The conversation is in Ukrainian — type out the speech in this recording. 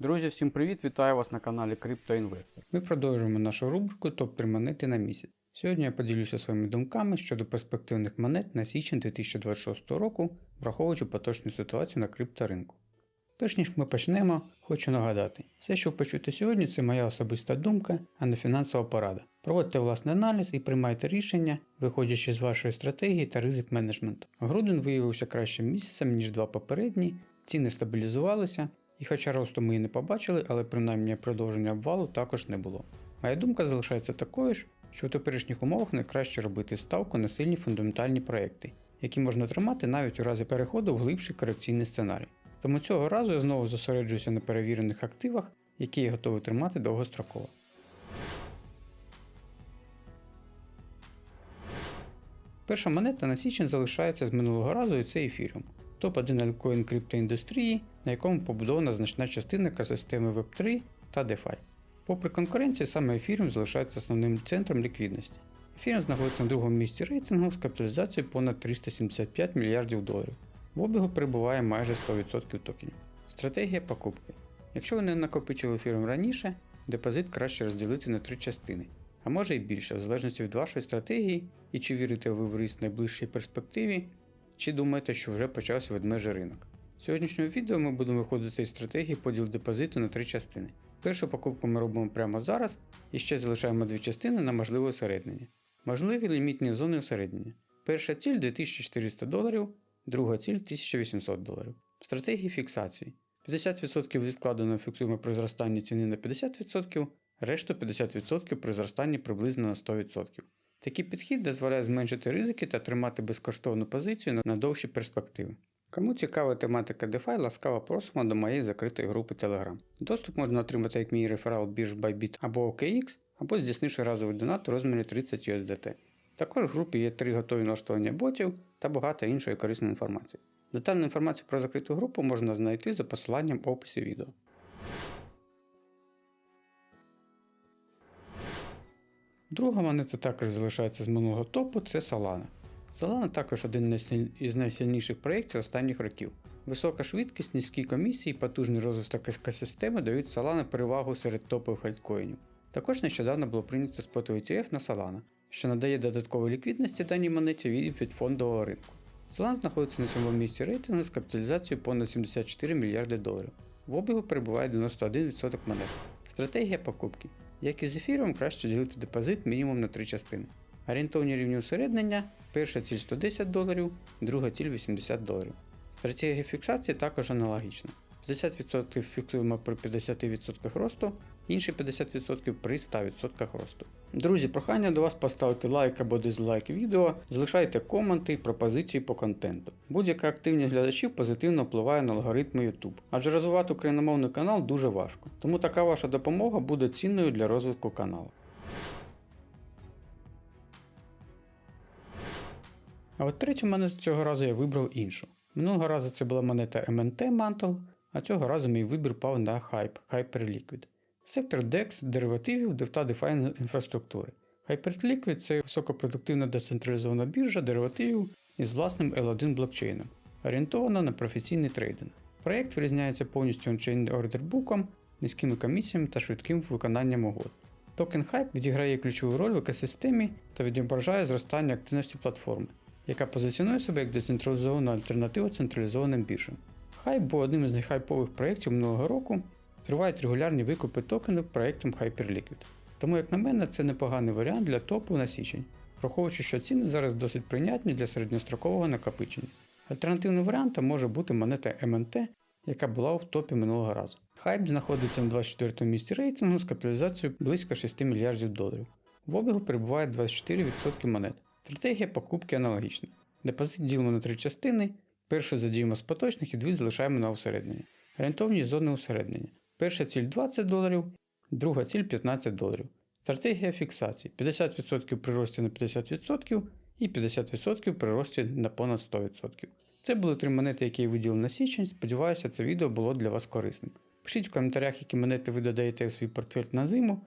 Друзі, всім привіт! Вітаю вас на каналі CryptoInvestor. Ми продовжуємо нашу рубрику топ-3 монети на місяць. Сьогодні я поділюся своїми думками щодо перспективних монет на січень 2026 року, враховуючи поточну ситуацію на крипторинку. Перш ніж ми почнемо, хочу нагадати, все, що почуєте сьогодні, це моя особиста думка, а не фінансова порада. Проводьте власний аналіз і приймайте рішення, виходячи з вашої стратегії та ризик менеджменту. Грудень виявився кращим місяцем, ніж два попередні, ціни стабілізувалися, і хоча росту ми і не побачили, але принаймні продовження обвалу також не було. Моя думка залишається такою ж, що в теперішніх умовах найкраще робити ставку на сильні фундаментальні проекти, які можна тримати навіть у разі переходу в глибший корекційний сценарій. Тому цього разу я знову зосереджуюся на перевірених активах, які я готовий тримати довгостроково. Перша монета на січень залишається з минулого разу і це ефіріум. Топ-1 альткоін криптоіндустрії, на якому побудована значна частина екосистеми Web3 та DeFi. Попри конкуренцію, саме ефіріум залишається основним центром ліквідності. Ефіріум знаходиться на другому місці рейтингу з капіталізацією понад 375 мільярдів доларів. В обігу перебуває майже 100% токенів. Стратегія покупки. Якщо ви не накопичили ефіром раніше, депозит краще розділити на три частини, а може і більше, в залежності від вашої стратегії і чи вірите ви в ріст найближчій перспективі, чи думаєте, що вже почався ведмежий ринок. В сьогоднішньому відео ми будемо виходити із стратегії поділ депозиту на три частини. Першу покупку ми робимо прямо зараз і ще залишаємо дві частини на можливе усереднення. Можливі лімітні зони усереднення. Перша ціль 2400 доларів, друга ціль 1800 доларів. Стратегії фіксації. 50% відкладено фіксуємо при зростанні ціни на 50%, решту 50% при зростанні приблизно на 100%. Такий підхід дозволяє зменшити ризики та тримати безкоштовну позицію на- довші перспективи. Кому цікава тематика DeFi, ласкаво просимо до моєї закритої групи Telegram. Доступ можна отримати як мій реферал бірж Bybit або OKX, або здійснивши разовий донат у розмірі 30 USDT. Також в групі є три готові налаштування ботів та багато іншої корисної інформації. Детальну інформацію про закриту групу можна знайти за посиланням в описі відео. Друга монета також залишається з минулого топу це Solana. Solana також один із найсильніших проєктів останніх років. Висока швидкість, низькі комісії потужний розвиток екосистеми дають Solana перевагу серед топових альткоїнів. Також нещодавно було прийнято спот ETF на Solana, що надає додаткової ліквідності даній монеті від фондового ринку. Solana знаходиться на сьомому місці рейтингу з капіталізацією понад 74 мільярди доларів. В обігу перебуває 91% монет. Стратегія покупки. Як і з ефіром, краще ділити депозит мінімум на три частини. Орієнтовні рівні усереднення, перша ціль 110 доларів, друга ціль 80 доларів. Стратегія фіксації також аналогічна. 50% фіксуємо при 50% росту, інші 50% при 100% росту. Друзі, прохання до вас поставити лайк або дизлайк відео, залишайте коменти і пропозиції по контенту. Будь-яка активність глядачів позитивно впливає на алгоритми YouTube, адже розвивати україномовний канал дуже важко, тому така ваша допомога буде цінною для розвитку каналу. А от третю монету цього разу я вибрав іншу. Минулого разу це була монета MNT Mantle, а цього разу мій вибір пав на Hype, Hyperliquid. Сектор DEX, деривативів, та DeFi інфраструктури. Hyperliquid це високопродуктивна децентралізована біржа деривативів із власним L1 блокчейном, орієнтована на професійний трейдинг. Проєкт вирізняється повністю ончейн ордербуком, низькими комісіями та швидким виконанням угод. Токен Hype відіграє ключову роль в екосистемі та відображає зростання активності платформи, яка позиціонує себе як децентралізована альтернатива централізованим біржам. Hype був одним із найхайпових проєктів минулого року, тривають регулярні викупи токенів проєктом Hyperliquid. Тому, як на мене, це непоганий варіант для топу на січень, враховуючи, що ціни зараз досить прийнятні для середньострокового накопичення. Альтернативним варіантом може бути монета MNT, яка була в топі минулого разу. Хайп знаходиться на 24 місці рейтингу з капіталізацією близько 6 мільярдів доларів. В обігу перебуває 24% монет. Стратегія покупки аналогічна. Депозит ділимо на три частини. Першу задіємо з поточних і дві залишаємо на усереднення. Орієнтовні зони усереднення. Перша ціль 20 доларів, друга ціль 15 доларів. Стратегія фіксації 50% при рості на 50% і 50% при рості на понад 100%. Це були три монети, які я виділив на січень. Сподіваюся, це відео було для вас корисним. Пишіть в коментарях, які монети ви додаєте у свій портфель на зиму.